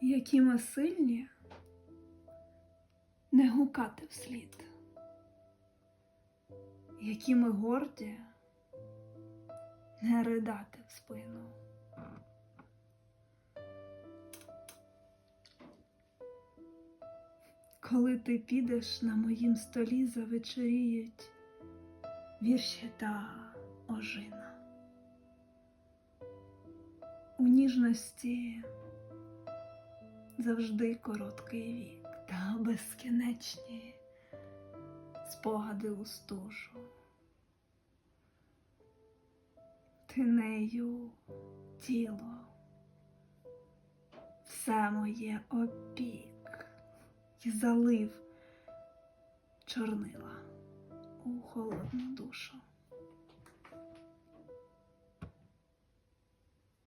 які ми сильні, не гукати вслід, які ми горді, не ридати в спину. Коли ти підеш на моїм столі завечеріють вірші та ожина. У ніжності завжди короткий вік та безкінечні спогади у стужу. Ти нею тіло, все моє опік і залив чорнила у холодну душу.